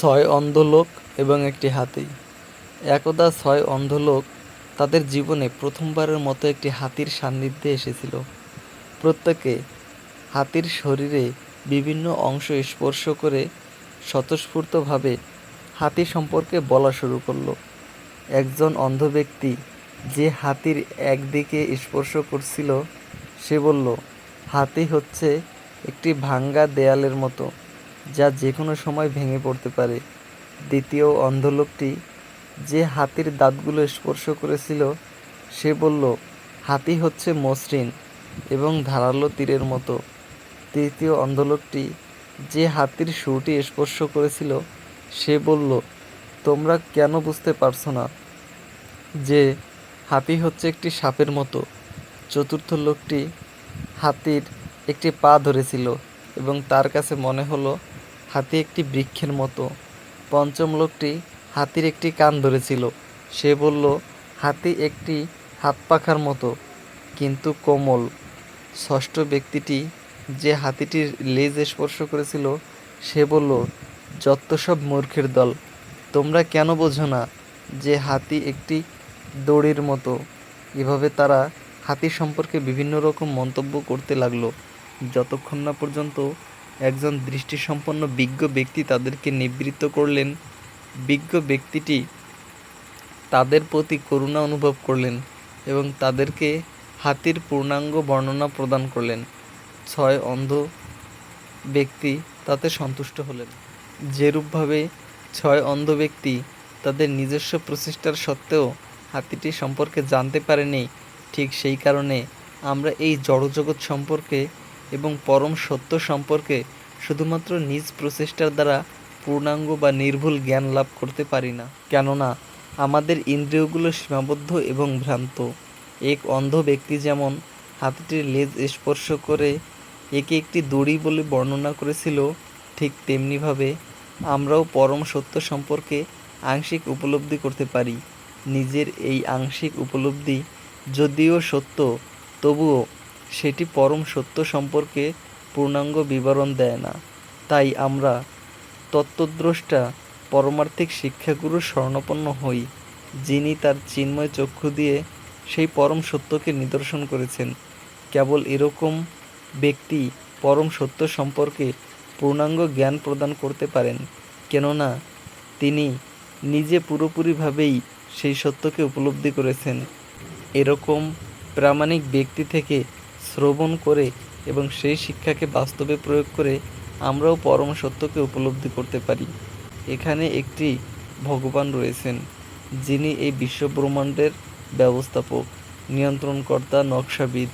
ছয় অন্ধ লোক এবং একটি হাতি। একদা ছয় অন্ধ লোক তাদের জীবনে প্রথমবারের মতো একটি হাতির সান্নিধ্যে এসেছিল। প্রত্যেকে হাতির শরীরে বিভিন্ন অংশ স্পর্শ করে স্বতঃস্ফূর্তভাবে হাতি সম্পর্কে বলা শুরু করল। একজন অন্ধ ব্যক্তি যে হাতির একদিকে স্পর্শ করছিল, সে বলল, হাতি হচ্ছে একটি ভাঙ্গা দেয়ালের মতো। যা যে কোনো সময় ভেঙে পড়তে পারে। দ্বিতীয় অন্ধলোকটি যে হাতির দাঁতগুলো স্পর্শ করেছিল, সে বলল, হাতি হচ্ছে মসৃণ এবং ধারালো তীরের মতো। তৃতীয় অন্ধলোকটি যে হাতির সুরটি স্পর্শ করেছিল, সে বলল, তোমরা কেন বুঝতে পারছ না যে হাতি হচ্ছে একটি সাপের মতো? চতুর্থ লোকটি হাতির একটি পা ধরেছিল এবং তার কাছে মনে হলো হাতি একটি বৃক্ষের মতো। পঞ্চম লোকটি হাতির একটি কান ধরেছিল। সে বলল, হাতি একটি হাত পাখার মতো, কিন্তু কোমল। ষষ্ঠ ব্যক্তিটি যে হাতিটির লেজ স্পর্শ করেছিল, সে বলল, যত সব মূর্খের দল, তোমরা কেন বোঝো না যে হাতি একটি দড়ির মতো? এভাবে তারা হাতি সম্পর্কে বিভিন্ন রকম মন্তব্য করতে লাগল। যতক্ষণ না পর্যন্ত একজন দৃষ্টিসম্পন্ন বিজ্ঞ ব্যক্তি তাদেরকে নিবৃত্ত করলেন। বিজ্ঞ ব্যক্তিটি তাদের প্রতি করুণা অনুভব করলেন এবং তাদেরকে হাতির পূর্ণাঙ্গ বর্ণনা প্রদান করলেন। ছয় অন্ধ ব্যক্তি তাতে সন্তুষ্ট হলেন। যেরূপভাবে ছয় অন্ধ ব্যক্তি তাদের নিজস্ব প্রচেষ্টার সত্ত্বেও হাতিটি সম্পর্কে জানতে পারেনি, ঠিক সেই কারণে আমরা এই জড়জগৎ সম্পর্কে এবং পরম সত্য সম্পর্কে শুধুমাত্র নিজ প্রচেষ্টার দ্বারা পূর্ণাঙ্গ বা নির্ভুল জ্ঞান লাভ করতে পারি না। কেননা, আমাদের ইন্দ্রিয়গুলো সীমাবদ্ধ এবং ভ্রান্ত। এক অন্ধ ব্যক্তি যেমন হাতিটির লেজ স্পর্শ করে একে একটি দড়ি বলে বর্ণনা করেছিল, ঠিক তেমনিভাবে আমরাও পরম সত্য সম্পর্কে আংশিক উপলব্ধি করতে পারি। নিজের এই আংশিক উপলব্ধি যদিও সত্য, তবুও সেটি পরম সত্য সম্পর্কে পূর্ণাঙ্গ বিবরণ দেয় না। তাই আমরা তত্ত্বদ্রষ্টা, পরমার্থিক শিক্ষাগুরুর শরণাপন্ন হই, যিনি তার চিন্ময় চক্ষু দিয়ে সেই পরম সত্যকে নিদর্শন করেছেন। কেবল এরকম ব্যক্তি পরম সত্য সম্পর্কে পূর্ণাঙ্গ জ্ঞান প্রদান করতে পারেন, কেননা তিনি নিজে পুরোপুরিভাবেই সেই সত্যকে উপলব্ধি করেছেন। এরকম প্রামাণিক ব্যক্তি থেকে শ্রবণ করে এবং সেই শিক্ষাকে বাস্তবে প্রয়োগ করে আমরাও পরম সত্যকে উপলব্ধি করতে পারি। এখানে একটি ভগবান রয়েছেন, যিনি এই বিশ্বব্রহ্মাণ্ডের ব্যবস্থাপক, নিয়ন্ত্রণকর্তা, নকশাবিদ।